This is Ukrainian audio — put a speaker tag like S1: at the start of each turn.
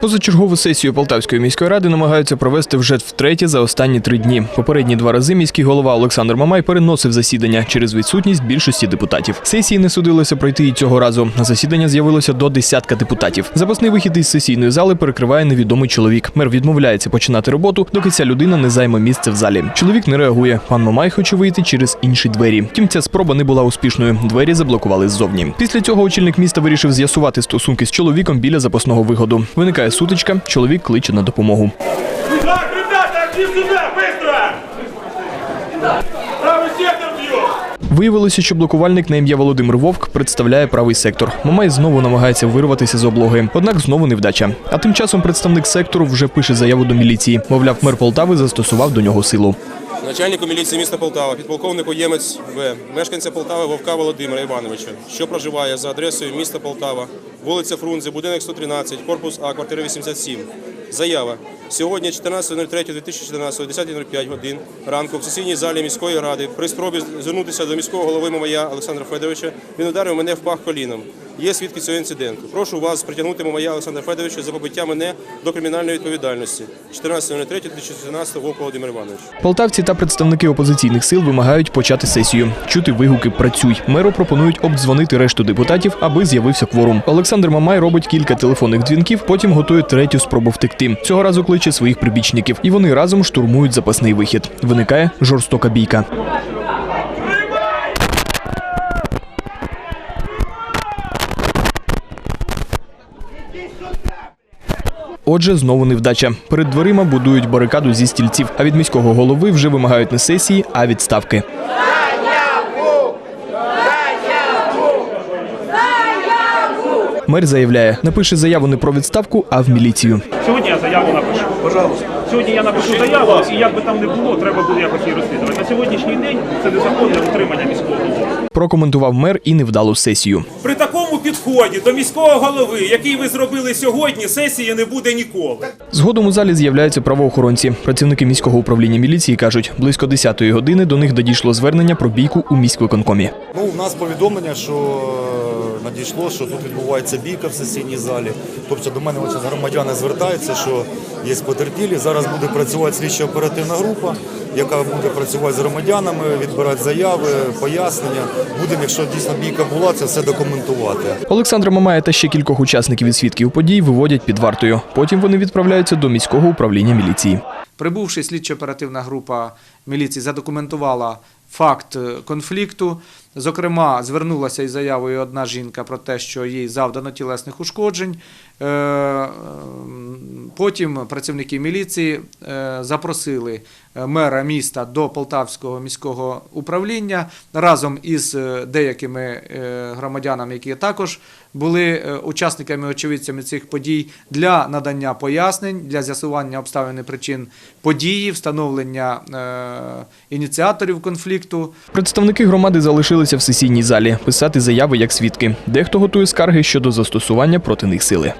S1: Позачергову сесію Полтавської міської ради намагаються провести вже втретє за останні три дні. Попередні два рази міський голова Олександр Мамай переносив засідання через відсутність більшості депутатів. Сесії не судилося пройти і цього разу. На засідання з'явилося до десятка депутатів. Запасний вихід із сесійної зали перекриває невідомий чоловік. Мер відмовляється починати роботу, доки ця людина не займе місце в залі. Чоловік не реагує. Пан Мамай хоче вийти через інші двері. Втім, ця спроба не була успішною. Двері заблокували ззовні. Після цього очільник міста вирішив з'ясувати стосунки з чоловіком біля запасного виходу. Виникає сутичка. Чоловік кличе на допомогу.
S2: Так, ребята, сектор!
S1: Виявилося, що блокувальник на ім'я Володимир Вовк представляє правий сектор. Мамай знову намагається вирватися з облоги. Однак знову невдача. А тим часом представник сектору вже пише заяву до міліції. Мовляв, мер Полтави застосував до нього силу.
S3: Начальнику міліції міста Полтава, підполковнику Ємець В, мешканця Полтави Вовка Володимира Івановича, що проживає за адресою міста Полтава, вулиця Фрунзе, будинок 113, корпус А, квартира 87. Заява. Сьогодні, 14.03.2014, о 10.05 годин ранку в сесійній залі міської ради при спробі звернутися до міського голови Мамая Олександра Федоровича він ударив мене в пах коліном. Є свідки цього інциденту. Прошу вас притягнути Мамая Олександра Федоровича за побиття мене до кримінальної відповідальності. 14.03.2014 Вовк Володимир Іванович.
S1: Полтавці та представники опозиційних сил вимагають почати сесію. Чути вигуки Працюй. Меру пропонують обдзвонити решту депутатів, аби з'явився кворум. Олександр Мамай робить кілька телефонних дзвінків, потім готує третю спробу втекти. Цього разу кличе своїх прибічників, і вони разом штурмують запасний вихід. Виникає жорстока бійка. Отже, знову невдача. Перед дверима будують барикаду зі стільців, а від міського голови вже вимагають не сесії, а відставки. Мер заявляє, напише заяву не про відставку, а в міліцію.
S2: Сьогодні я заяву напишу. Пожалуйста. Сьогодні я напишу заяву, і як би там не було, треба буде якось її розслідувати. На сьогоднішній день це незаконне утримання міського голови.
S1: Прокоментував мер і невдалу сесію.
S4: При такому підході до міського голови, який ви зробили сьогодні, сесії не буде ніколи.
S1: Згодом у залі з'являються правоохоронці. Працівники міського управління міліції кажуть, близько 10-ї години до них додійшло звернення про бійку у міськвиконкомі.
S5: Ну, у нас повідомлення, що е, надійшло, що тут відбувається бійка в сесійній залі. Тобто до мене ось громадяни звертаються, що є потерпілі. Зараз буде працювати слідчо оперативна група, яка буде працювати з громадянами, відбирати заяви, пояснення. Будемо, якщо дійсно бійка була, це все документувати.
S1: Олександра Мамая та ще кількох учасників і свідків подій виводять під вартою. Потім вони відправляються до міського управління міліції.
S6: Прибувши слідчо-оперативна група міліції задокументувала факт е, конфлікту. Зокрема, звернулася із заявою одна жінка про те, що їй завдано тілесних ушкоджень. Е, Потім працівники міліції е, запросили мера міста до Полтавського міського управління разом із деякими громадянами, які також були учасниками очевидцями цих подій для надання пояснень, для з'ясування обставин і причин події, встановлення ініціаторів конфлікту.
S1: Представники громади залишилися в сесійній залі писати заяви як свідки. Дехто готує скарги щодо застосування проти них сили.